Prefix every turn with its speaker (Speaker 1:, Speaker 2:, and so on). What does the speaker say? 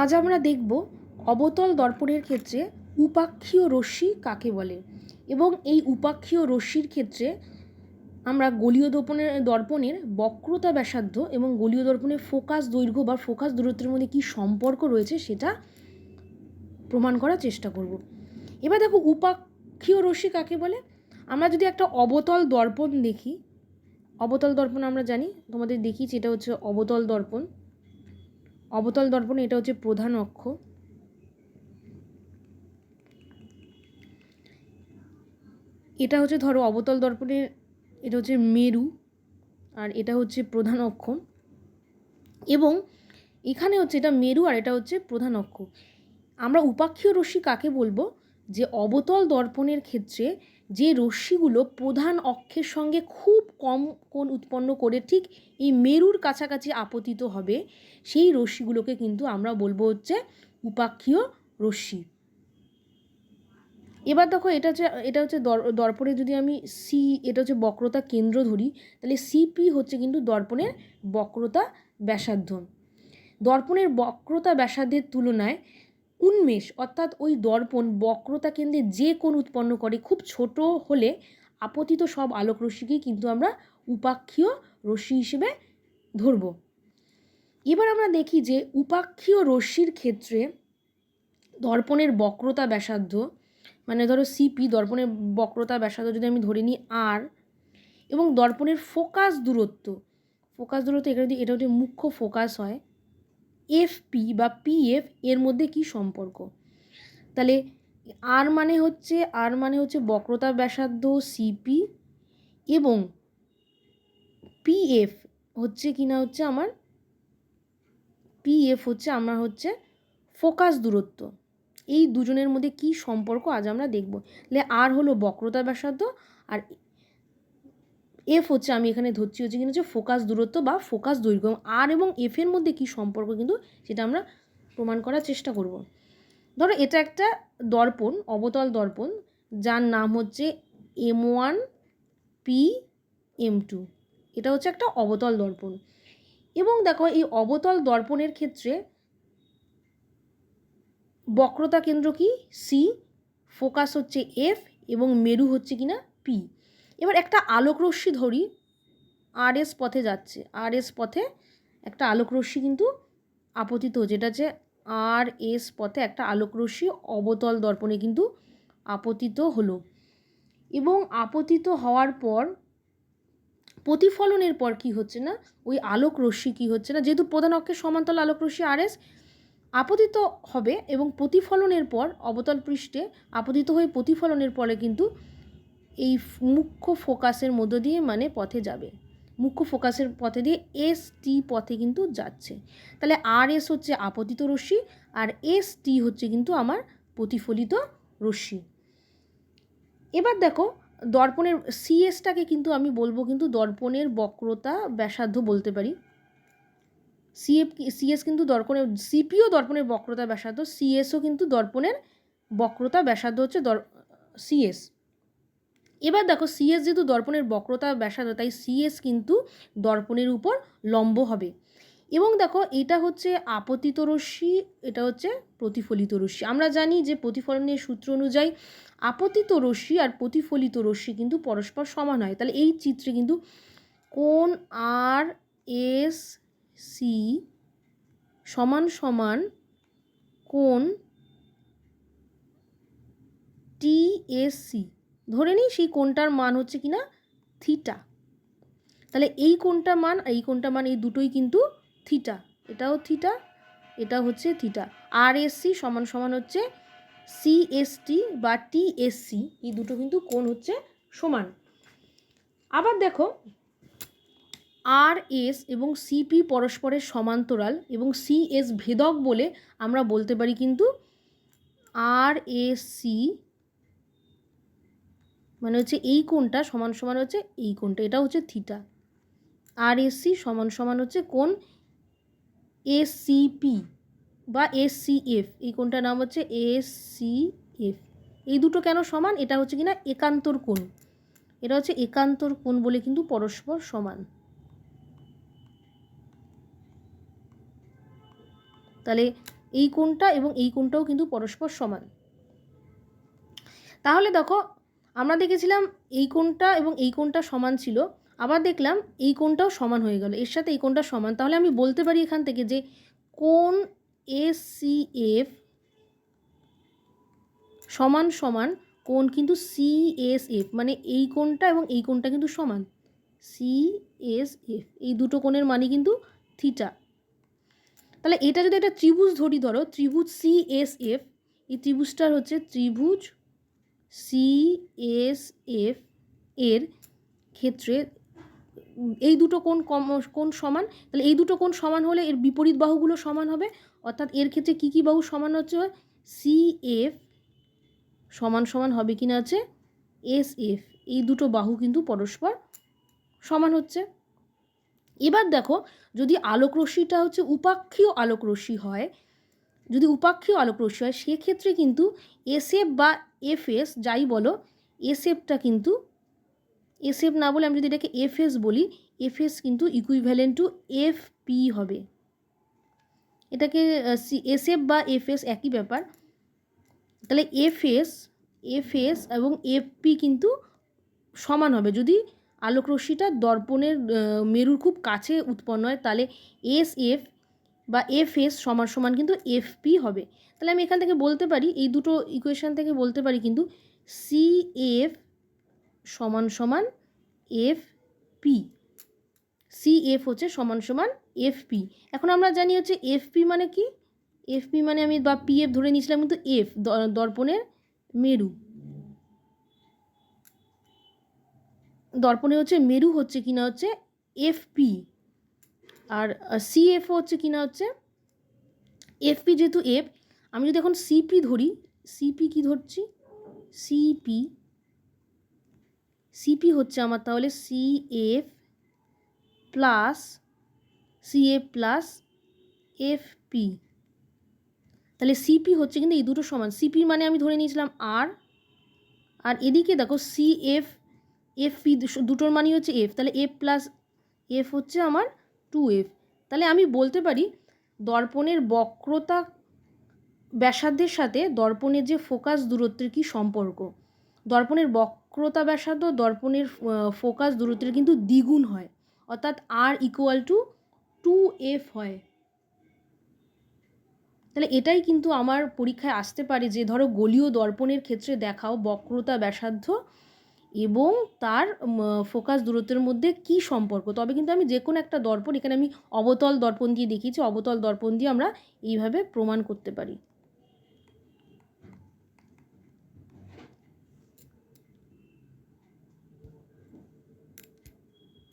Speaker 1: আজ আমরা দেখব অবতল দর্পণের ক্ষেত্রে উপাক্ষীয় রশ্মি কাকে বলে এবং এই উপাক্ষীয় রশ্মির ক্ষেত্রে আমরা গলীয় দর্পণের দর্পণের বক্রতা ব্যাসার্ধ এবং গলীয় দর্পণের ফোকাস দৈর্ঘ্য বা ফোকাস দূরত্বের মধ্যে কী সম্পর্ক রয়েছে সেটা প্রমাণ করার চেষ্টা করব। এবার দেখো উপাক্ষীয় রশ্মি কাকে বলে? আমরা যদি একটা অবতল দর্পণ দেখি, অবতল দর্পণ আমরা জানি, তোমাদের দেখিয়েছি, এটা হচ্ছে অবতল দর্পণ। অবতল দর্পণে এটা হচ্ছে প্রধান অক্ষ। এটা হচ্ছে ধরো অবতল দর্পণের এটা হচ্ছে মেরু আর এটা হচ্ছে প্রধান অক্ষ। এবং এখানে হচ্ছে এটা মেরু আর এটা হচ্ছে প্রধান অক্ষ। আমরা উপাক্ষীয় রশ্মি কাকে বলব? যে অবতল দর্পণের ক্ষেত্রে যে রশ্মিগুলো প্রধান অক্ষের সঙ্গে খুব কম কোণ উৎপন্ন করে ঠিক এই মেরুর কাছাকাছি আপতিত হবে, সেই রশ্মিগুলোকে কিন্তু আমরা বলব হচ্ছে উপাক্ষীয় রশ্মি। এবার দেখো এটা হচ্ছে এটা হচ্ছে দর্পণে যদি আমি সি এটা হচ্ছে বক্রতা কেন্দ্র ধরি, তাহলে সিপি হচ্ছে কিন্তু দর্পণের বক্রতা ব্যাসার্ধ। দর্পণের বক্রতা ব্যাসার্ধের তুলনায় উন্মেষ, অর্থাৎ ওই দর্পণ, বক্রতা কেন্দ্রে যে কোণ উৎপন্ন করে, খুব ছোট হলে আপতিত সব আলোক রশ্মিকেই কিন্তু আমরা উপাক্ষীয় রশ্মি হিসেবে ধরব। এবার আমরা দেখি যে উপাক্ষীয় রশ্মির ক্ষেত্রে দর্পণের বক্রতা ব্যাসার্ধ মানে ধরো সিপি দর্পণের বক্রতা ব্যাসার্ধ যদি আমি ধরে নিই আর এবং দর্পণের ফোকাস দূরত্ব ফোকাস দূরত্ব এখানে যদি, এটা হচ্ছে মুখ্য ফোকাস হয় এফপি বা পিএফ এর মধ্যে কি সম্পর্ক? তাহলে আর মানে হচ্ছে আর মানে হচ্ছে বক্রতা ব্যাসার্ধ সিপি এবং পিএফ হচ্ছে কি না হচ্ছে আমার? পিএফ হচ্ছে আমার হচ্ছে ফোকাস দূরত্ব। এই দুজনের মধ্যে কি সম্পর্ক আজ আমরা দেখব। তাহলে আর হলো বক্রতা ব্যাসার্ধ আর এফ হচ্ছে আমি এখানে ধরছি হচ্ছে কিনা হচ্ছে ফোকাস দূরত্ব বা ফোকাস দৈর্ঘ্য। আর এবং এফের মধ্যে কি সম্পর্ক কিন্তু সেটা আমরা প্রমাণ করার চেষ্টা করব। ধরো এটা একটা দর্পণ, অবতল দর্পণ, যার নাম হচ্ছে M one P M two এটা হচ্ছে একটা অবতল দর্পণ। এবং দেখো এই অবতল দর্পণের ক্ষেত্রে বক্রতা কেন্দ্র কি? সি ফোকাস হচ্ছে এফ এবং মেরু হচ্ছে কিনা পি এবার একটা আলোক রশ্মি ধরি আর এস পথে যাচ্ছে। আর এস পথে একটা আলোক রশ্মি কিন্তু আপতিত, যেটা হচ্ছে আর এস পথে একটা আলোক রশ্মি অবতল দর্পণে কিন্তু আপতিত হলো। এবং আপতিত হওয়ার পর প্রতিফলনের পর কি হচ্ছে না? ওই আলোক রশ্মি কী হচ্ছে না? যেহেতু প্রধান অক্ষের সমান্তরাল আলোক রশ্মি আর এস আপতিত হবে এবং প্রতিফলনের পর অবতল পৃষ্ঠে আপতিত হয়ে প্রতিফলনের পরে কিন্তু এই মুখ্য ফোকাসের মধ্য দিয়ে মানে পথে যাবে। মুখ্য ফোকাসের পথে দিয়ে এস টি পথে কিন্তু যাচ্ছে। তাহলে আর এস হচ্ছে আপতিত রশ্মি আর এস টি হচ্ছে কিন্তু আমার প্রতিফলিত রশ্মি। এবার দেখো, দর্পণের সিএসটাকে কিন্তু আমি বলব কিন্তু দর্পণের বক্রতা ব্যাসার্ধ বলতে পারি। সিএফ সিএস কিন্তু দর্পণের সিপিও দর্পণের বক্রতা ব্যাসার্ধ সিএসও কিন্তু দর্পণের বক্রতা ব্যাসার্ধ হচ্ছে দর সিএস এবার দেখো সিএস যেহেতু দর্পণের বক্রতা ব্যাসার্ধ, তাই সিএস কিন্তু দর্পণের উপর লম্ব হবে। এবং দেখো এটা হচ্ছে আপতিত রশ্মি, এটা হচ্ছে প্রতিফলিত রশ্মি। আমরা জানি যে প্রতিফলনের সূত্র অনুযায়ী আপতিত রশ্মি আর প্রতিফলিত রশ্মি কিন্তু পরস্পর সমান হয়। তাহলে এই চিত্রে কিন্তু কোন আর এস সি সমান সমান কোন টি এস সি ধরে নিই সেই কোনটার মান হচ্ছে কি না থিটা তাহলে এই কোনটার মান এই কোনটার মান এই দুটোই কিন্তু থিটা এটাও থিটা এটা হচ্ছে থিটা আর এস সি সমান সমান হচ্ছে সিএসটি বা টিএসসি এই দুটো কিন্তু কোন হচ্ছে সমান। আবার দেখো আর এস এবং সিপি পরস্পরের সমান্তরাল এবং সিএস ভেদক বলে আমরা বলতে পারি কিন্তু আর এস সি মানে হচ্ছে এই কোণটা সমান সমান হচ্ছে এই কোণটা, এটা হচ্ছে থিটা আর এসসি সমান সমান হচ্ছে কোন এসসিপি বা এসসিএফ এই কোণটার নাম হচ্ছে এসসিএফ এই দুটো কেন সমান? এটা হচ্ছে কিনা একান্তর কোণ। এটা হচ্ছে একান্তর কোণ বলে কিন্তু পরস্পর সমান। তাহলে এই কোণটা এবং এই কোণটাও কিন্তু পরস্পর সমান। তাহলে দেখো আমরা দেখেছিলাম এই কোণটা এবং এই কোণটা সমান ছিল। আবার দেখলাম এই কোণটাও সমান হয়ে গেল। এর সাথে এই কোণটা সমান। তাহলে আমি বলতে পারি এখান থেকে যে কোণ এস সি এফ সমান সমান কোণ কিন্তু সি এস এফ মানে এই কোণটা এবং এই কোণটা কিন্তু সমান। সি এস এফ এই দুটো কোণের মানে কিন্তু থিটা। তাহলে এটা যদি একটা ত্রিভুজ ধরি ধরো, ত্রিভুজ সি এস এফ এই ত্রিভুজটার হচ্ছে ত্রিভুজ সি এস এফ এর ক্ষেত্রে, এই দুটো কোন কম কোন সমান, তাহলে এই দুটো কোণ সমান হলে এর বিপরীত বাহুগুলো সমান হবে। অর্থাৎ এর ক্ষেত্রে কী কী বাহু সমান হচ্ছে? সি এফ সমান সমান হবে কি না আছে এস এফ এই দুটো বাহু কিন্তু পরস্পর সমান হচ্ছে। এবার দেখো, যদি আলোকরশ্মিটা হচ্ছে উপাক্ষীয় আলোকরশ্মি হয় যদি উপাক্ষীয় আলোকরশ্মি হয়, সেক্ষেত্রে কিন্তু এসএফ বা এফএস যাই বলো এসএফটা কিন্তু এসএফ না বলে আমি যদি এটাকে এফএস বলি এফএস কিন্তু ইকুইভ্যালেন্ট টু এফ পি হবে। এটাকে এসএফ বা এফএস একই ব্যাপার। তাহলে এফএস এফএস এবং এফপি কিন্তু সমান হবে। যদি আলোকরশ্মিটা দর্পণের মেরুর খুব কাছে উৎপন্ন হয়, তাহলে এস এফ বা এফ এস সমান সমান কিন্তু এফ পি হবে। তাহলে আমি এখান থেকে বলতে পারি, এই দুটো ইকুয়েশান থেকে বলতে পারি কিন্তু সি এফ সমান সমান এফ পি সি এফ হচ্ছে সমান সমান এফ পি এখন আমরা জানি হচ্ছে এফ পি মানে কি? এফ পি মানে আমি বা পি এফ ধরে নিয়েছিলাম কিন্তু এফ দর্পণের মেরু। দর্পণে হচ্ছে মেরু হচ্ছে কিনা হচ্ছে এফপি আর সিএফ হচ্ছে কিনা হচ্ছে? এফপি যেহেতু এফ আমি যদি এখন সিপি ধরি সিপি কি ধরছি? সিপি সিপি হচ্ছে আমার তাহলে CF plus CF plus FP তাহলে সিপি হচ্ছে কিন্তু এই দুটো সমান। সিপি মানে আমি ধরে নিয়েছিলাম আর আর এদিকে দেখো সিএফ এফ পি দুটোর মানই হচ্ছে এফ তাহলে এফ প্লাস এফ হচ্ছে আমার টু এফ, তাহলে আমি বলতে পারি দর্পণের বক্রতা ব্যাসার্ধের সাথে দর্পণের যে ফোকাস দূরত্বের কি সম্পর্ক? দর্পণের বক্রতা ব্যাসার্ধ দর্পণের ফোকাস দূরত্বের কিন্তু দ্বিগুণ হয়, অর্থাৎ R equal to two F হয়। তাহলে এটাই কিন্তু আমার পরীক্ষায় আসতে পারে যে ধরো গলীয় দর্পণের ক্ষেত্রে দেখাও বক্রতা ব্যাসার্ধ এবং তার ফোকাস দূরত্বের মধ্যে কি সম্পর্ক? তবে কিন্তু আমি যে কোনো একটা দর্পণ, এখানে আমি অবতল দর্পণ দিয়ে দেখিয়েছি, অবতল দর্পণ দিয়ে আমরা এইভাবে প্রমাণ করতে পারি।